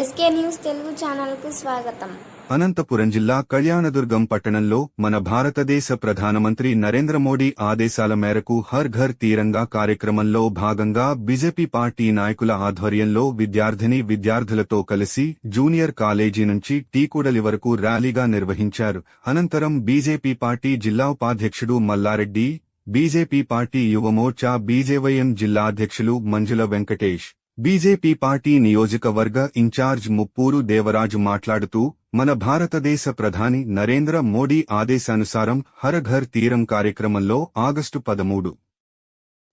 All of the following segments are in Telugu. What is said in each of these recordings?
ఎస్కే న్యూస్ తెలుగు ఛానల్కు స్వాగతం. అనంతపురం జిల్లా కళ్యాణదుర్గం పట్టణంలో మన భారతదేశ ప్రధానమంత్రి నరేంద్ర మోడీ ఆదేశాల మేరకు హర్ ఘర్ తీరంగా కార్యక్రమంలో భాగంగా బీజేపీ పార్టీ నాయకుల ఆధ్వర్యంలో విద్యార్థిని విద్యార్థులతో కలిసి జూనియర్ కాలేజీ నుంచి టీకూడలి వరకు ర్యాలీగా నిర్వహించారు. అనంతరం బీజేపీ పార్టీ జిల్లా ఉపాధ్యక్షుడు Mallareddy BJP party Yuva Morcha BJYM జిల్లా అధ్యక్షులు మంజుల వెంకటేష్ బీజేపీ పార్టీ నియోజకవర్గ ఇన్ఛార్జ్ ముప్పూరు దేవరాజు మాట్లాడుతూ మన భారతదేశ ప్రధాని నరేంద్ర మోడీ ఆదేశానుసారం హరఘర్ తీరం కార్యక్రమంలో ఆగస్టు పదమూడు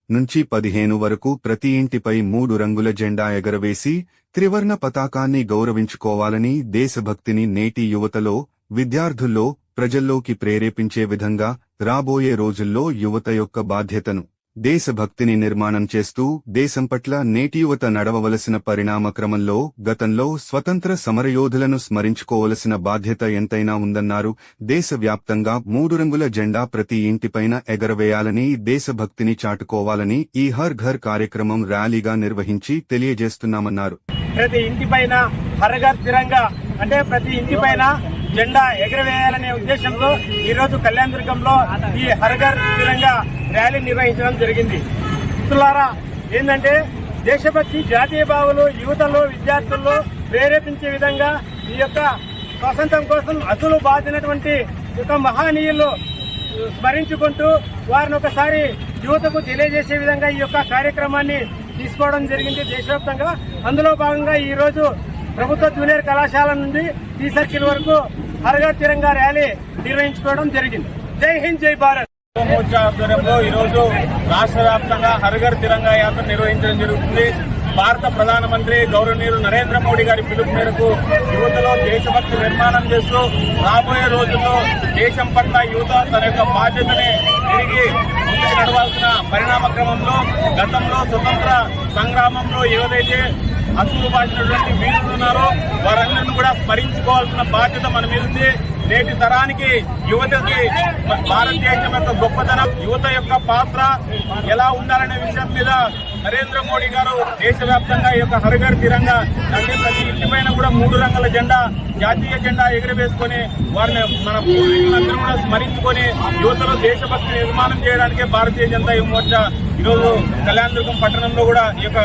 నుంచి పదిహేను వరకు ప్రతి ఇంటిపై మూడు రంగుల జెండా ఎగరవేసి త్రివర్ణ పతాకాన్ని గౌరవించుకోవాలని దేశభక్తిని నేటి యువతలో విద్యార్థుల్లో ప్రజల్లోకి ప్రేరేపించే విధంగా రాబోయే రోజుల్లో యువత యొక్క బాధ్యతను దేశభక్తిని నిర్మాణం చేస్తూ దేశం పట్ల నేటి యువత నడవవలసిన పరిణామ క్రమంలో గతంలో స్వతంత్ర సమరయోధులను స్మరించుకోవలసిన బాధ్యత ఎంతైనా ఉందన్నారు. దేశవ్యాప్తంగా మూడు రంగుల జెండా ప్రతి ఇంటిపైన ఎగరవేయాలని దేశభక్తిని చాటుకోవాలని ఈ హర్ ఘర్ కార్యక్రమం ర్యాలీగా నిర్వహించి తెలియజేస్తున్నామన్నారు. ప్రతి ఇంటిపైన తిరంగా అంటే ప్రతి ఇంటిపైన జెండా ఎగరవేయాలనే ఉద్దేశంతో ఈరోజు కళ్యాణ దుర్గంలో ఈ హరఘర్ తిరంగా ర్యాలీ నిర్వహించడం జరిగింది. మిత్రులారా ఏంటంటే దేశభక్తి జాతీయ భావాలు యువతలో విద్యార్థుల్లో ప్రేరేపించే విధంగా ఈ యొక్క స్వాతంత్రం కోసం అసలు బాధినటువంటి యొక్క మహానీయులు స్మరించుకుంటూ వారిని ఒకసారి యువతకు తెలియజేసే విధంగా ఈ యొక్క కార్యక్రమాన్ని తీసుకోవడం జరిగింది దేశవ్యాప్తంగా. అందులో భాగంగా ఈ రోజు ప్రభుత్వ జూనియర్ కళాశాల నుండి టీ సర్కిల్ వరకు హరగా తిరంగా ర్యాలీ నిర్వహించుకోవడం జరిగింది. జై హింద్ జై భారత్! మోర్చా ఆధ్వర్యంలో ఈ రోజు రాష్ట్ర వ్యాప్తంగా హరిగర్ తిరంగా యాత్ర నిర్వహించడం జరుగుతుంది. భారత ప్రధానమంత్రి గౌరవనీయులు నరేంద్ర మోడీ గారి పిలుపు మేరకు యువతలో దేశభక్తి నిర్మాణం చేస్తూ రాబోయే రోజుల్లో దేశం పట్ల యువత తన యొక్క బాధ్యతని తిరిగి ముందుకు నడవాల్సిన పరిణామ క్రమంలో గతంలో స్వతంత్ర సంగ్రామంలో ఏదైతే అసలు బాధినటువంటి వీరులు ఉన్నారో వారందరినీ కూడా స్మరించుకోవాల్సిన బాధ్యత మన మీద ఉంది. నేటి తరానికి యువతకి భారతదేశం యొక్క గొప్పతనం యువత యొక్క పాత్ర ఎలా ఉండాలనే విషయం మీద నరేంద్ర మోడీ గారు దేశవ్యాప్తంగా ఈ యొక్క హరిగర్ తిరంగా అంటే ప్రతి ఇంటి పైన కూడా మూడు రంగుల జెండా జాతీయ జెండా ఎగురవేసుకొని వారిని మన పూర్వీకులందరూ కూడా స్మరించుకొని యువతలో దేశభక్తి నిర్మాణం చేయడానికే భారతీయ జనతా యువ మోర్చా ఈరోజు కళ్యాణదుర్గం పట్టణంలో కూడా ఈ యొక్క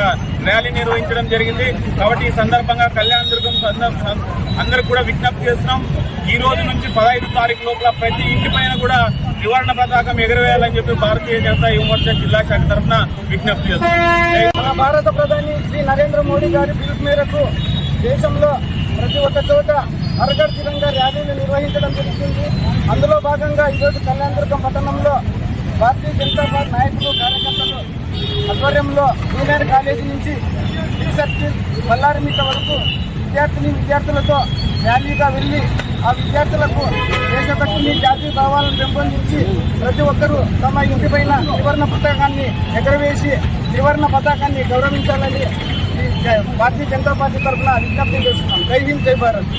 ర్యాలీ నిర్వహించడం జరిగింది. కాబట్టి ఈ సందర్భంగా కళ్యాణదుర్గం సందర్భ అందరికి కూడా విజ్ఞప్తి చేస్తున్నాం. ఈ రోజు నుంచి పదహైదు తారీఖు లోపల ప్రతి ఇంటి పైన కూడా నివారణ పతాకం ఎగరవేయాలని చెప్పి భారతీయ జనతా యువ మోర్చా జిల్లా శాఖ తరఫున విజ్ఞప్తి చేస్తున్నాం. మన భారత ప్రధాని శ్రీ నరేంద్ర మోడీ గారి పిలుపు మేరకు దేశంలో ప్రతి ఒక్క చోట అరగర్ తిరంగా ర్యాలీలు నిర్వహించడం జరుగుతుంది. అందులో భాగంగా ఈరోజు కళ్యాణదుర్గం పట్టణంలో భారతీయ జనతా పార్టీ నాయకులు కార్యకర్తలు ఆధ్వర్యంలో జూనియర్ కాలేజీ నుంచి టీ సర్కిల్ బల్లారిమిట్ట వరకు విద్యార్థిని విద్యార్థులతో ర్యాలీగా వెళ్ళి ఆ విద్యార్థులకు దేశభక్తిని జాతీయ భావాలను పెంపొందించి ప్రతి ఒక్కరూ తమ ఇంటి పైన త్రివర్ణ పతాకాన్ని ఎగరవేసి త్రివర్ణ పతాకాన్ని గౌరవించాలని భారతీయ జనతా పార్టీ తరఫున విజ్ఞప్తి చేస్తున్నాం. జై హింద్ జై భారత్.